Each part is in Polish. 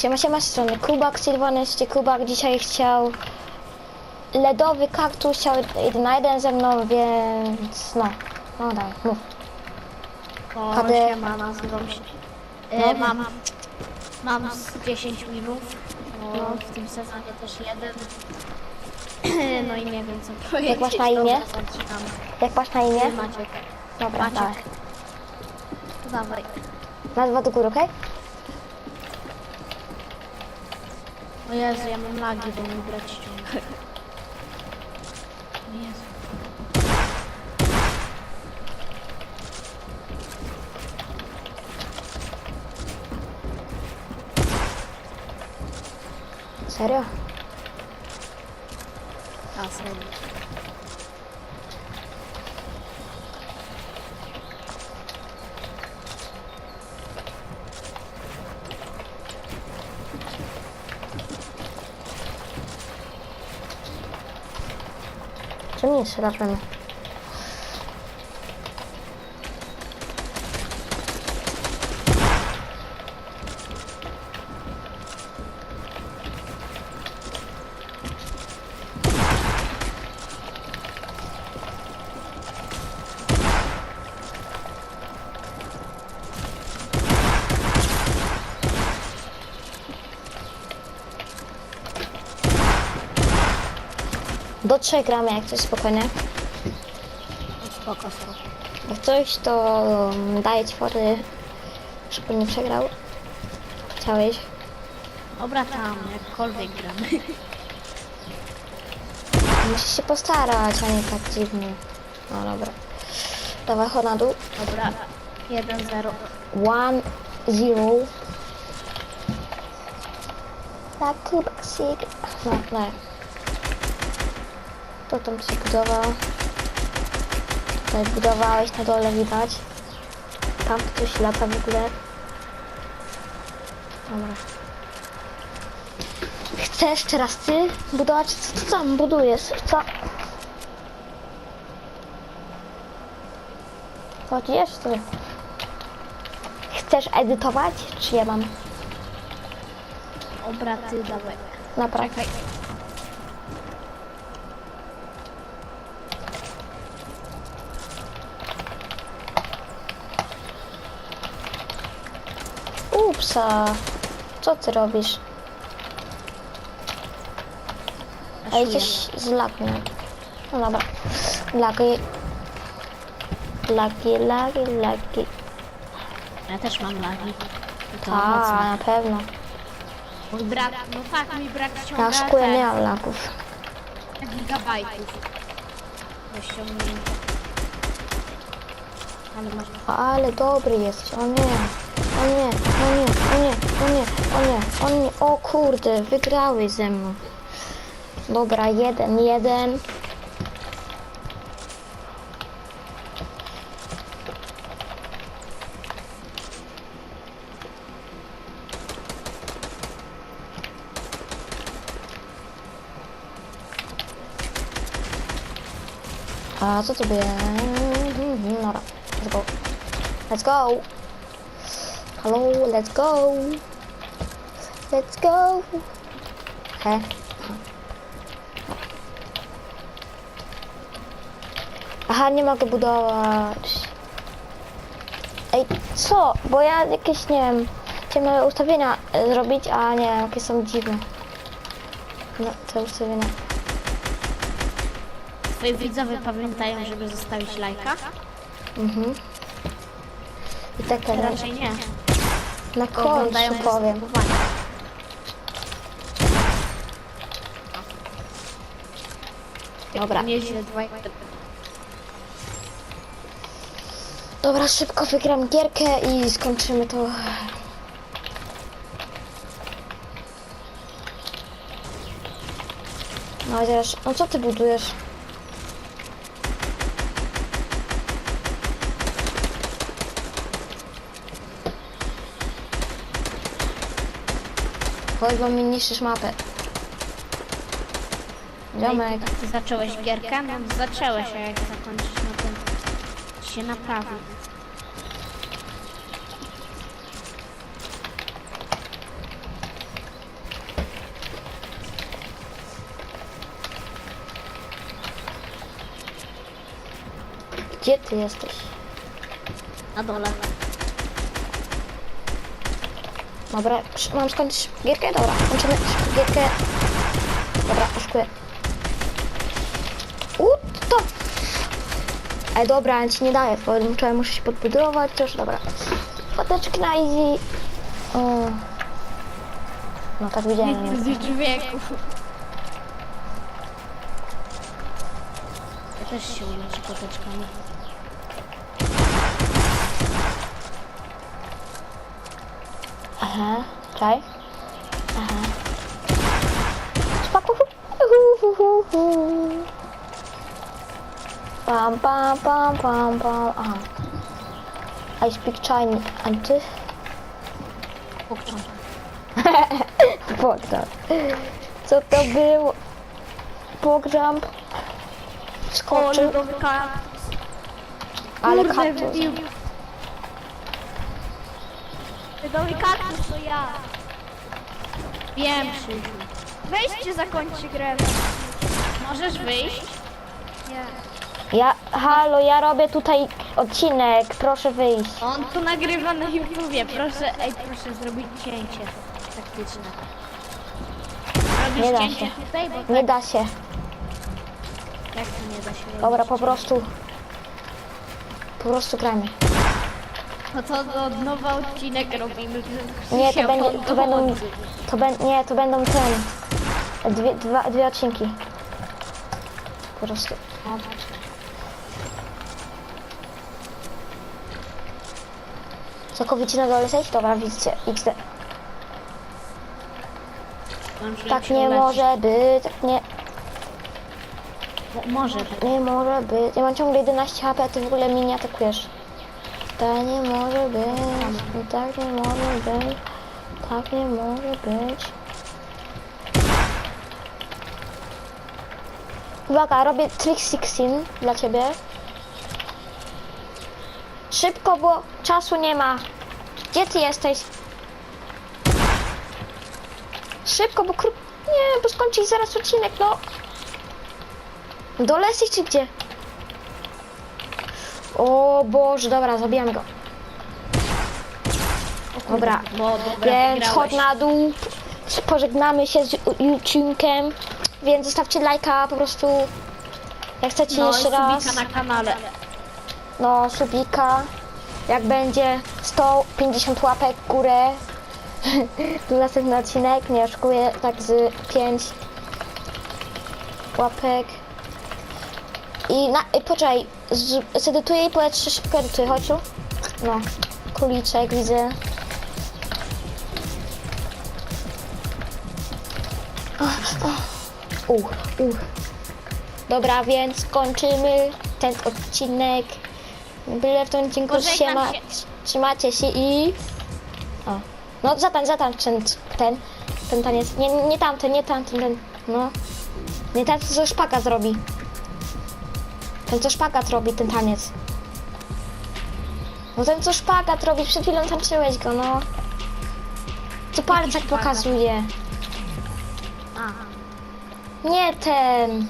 Siema, siema, z strony Kubak, Sylwaneszcie Kubak dzisiaj chciał ledowy kaktus, chciał jeden na jeden ze mną, więc no, no daj, mów. O, KD. siema, nazywam się. E, No. mam, mam z 10 minut. No, w tym sezonie też jeden. No i nie wiem co powiedzieć. masz na imię? Dobra, zaczynamy. Jak masz na imię? Maciek. Dobra, Maciek. dawaj. To Dawaj. Nazwa do góry, okej? O Jezu, ja mam lagi, bo mój brat ściąga. O Jezu. Serio? A, serio. Nie strzelasz? Do trzech gramy, jak coś spokojnie. Spoko, spoko. Jak coś, to um, daję ci fory, żeby nie przegrał. Chciałeś? Dobra, tam, jakkolwiek gramy. Musisz się postarać, a nie tak dziwnie. No dobra. Dawaj, chodź na dół. Dobra, 1-0. One, zero. Tak, kubek, sig. No, daj. To tam się budował. Tutaj budowałeś na dole, widać. Tam ktoś lata w ogóle. Dobra. Chcesz teraz ty budować? Co ty tam budujesz? Co? Chodzisz ty? Chcesz edytować, czy ja mam? Dobra, ty dawaj. Naprawdę. Upsa. Co ty robisz? A Aszuję. jesteś z lagi. No dobra. Lagi. Lagi, lagi, lagi. Ja też mam lagi. To A, mocno. na pewno. Mój brat, no tak, mój brat ściąga Na szkole nie mam lagów. gigabajtów do ściągnięcia. Ale masz... Ale dobry jesteś. O nie. O nie, o nie, o nie, o nie, o nie, o nie. O kurde, wygrałeś ze mną. Dobra, jeden, jeden. A co to będzie? Dobra, let's go. Let's go. Hello, let's go. Let's go. He. Aha, nie mogę budować. Ej, co? Bo ja jakieś, nie wiem, chciałem ustawienia e, zrobić, a nie wiem, jakie są dziwne. No, te ustawienia. Twoi widzowie pamiętają, żeby zostawić lajka? Mhm. I tak Raczej nie. Na oglądają końcu je powiem. zdenerwowanie. Dobra. Nieźle, dwaj... Dobra, szybko wygram gierkę i skończymy to. No chociaż, no co ty budujesz? Chodź, bo mi niszczysz mapę. Ziomek. Ty zacząłeś gierkę? No zacząłeś, a jak zakończysz, no to się naprawi. Gdzie ty jesteś? Na dole. Dobra, mam skończyć gierkę? Dobra, kończymy gierkę. Dobra, oszukuję. U, to! Ej, dobra, ja ci nie daję, bo muszę, muszę się podbudować też, dobra. Foteczki na easy. O. No tak widziałem. Ty człowieku. Ja też się uleczę koteczkami. Aha, czaj. Aha. Pam, pam, pam, pam, pam. Aha. I speak Chinese. A ty? Pokczam. Pogrzeb. Co to było? Pogrzeb. Skoczył, ale kaktus. Domy kaktus to ja. Wiem, Krzysiu. Weźcie, zakończcie grę. Możesz wyjść? Nie. Ja, halo, ja robię tutaj odcinek, proszę wyjść. On to nagrywa na YouTubie. Proszę, ej, proszę zrobić cięcie taktyczne. Robisz Nie da cięcie się. tutaj, bo Nie tak, da się. jak to nie da się robić? Dobra, po prostu. Po prostu gramy. No to od nowa odcinek robimy. Nie, to będzie, to będą, to ben, nie, to będą ten, dwie, dwa, dwie odcinki. Po prostu. Całkowicie na dole jesteś? Dobra, widzicie, XD. Tak nie może być, tak nie, Mo- Może być. nie może być. Ja mam ciągle 11 HP, a ty w ogóle mnie nie atakujesz. Tak nie może być, tak nie może być, tak nie może być. Uwaga, robię trick 16 dla ciebie. Szybko, bo czasu nie ma. Gdzie ty jesteś? Szybko, bo kró... Nie, bo skończy zaraz odcinek, no. Dole jesteś czy gdzie? O Boże, dobra, zabijamy go. Dobra, No dobra, więc wygrałeś. chodź na dół. Pożegnamy się z YouTube'em. Więc zostawcie lajka po prostu. Jak chcecie No, jeszcze raz. subika na kanale. No, subika. Jak będzie 150 łapek w górę. to następny odcinek. Nie oszukuję, tak z 5 łapek. I na, i poczekaj, z- zedytuję i czy szybko edytuję, chodź. No, kuliczek widzę. Uh, uh. Dobra, więc kończymy ten odcinek. Byle w tym odcinku Pożegnam trzyma, się. trzymacie się i... O. No zatań, zatań ten, ten, ten taniec. Nie, nie tamten, nie tamten, ten, no. Nie ten, co szpagat robi. Ten, co szpagat robi, ten taniec. No ten, co szpagat robi, przed chwilą tańczyłeś go, no. Co palcak szpagat? pokazuje. Nie ten.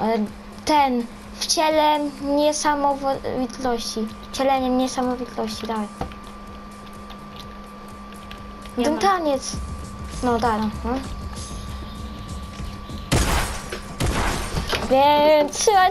E, Ten. Wcielę niesamowitości. Wcieleniem niesamowitości, dawaj. Nie ten ma. taniec. No, dalej. No. Więc trzymać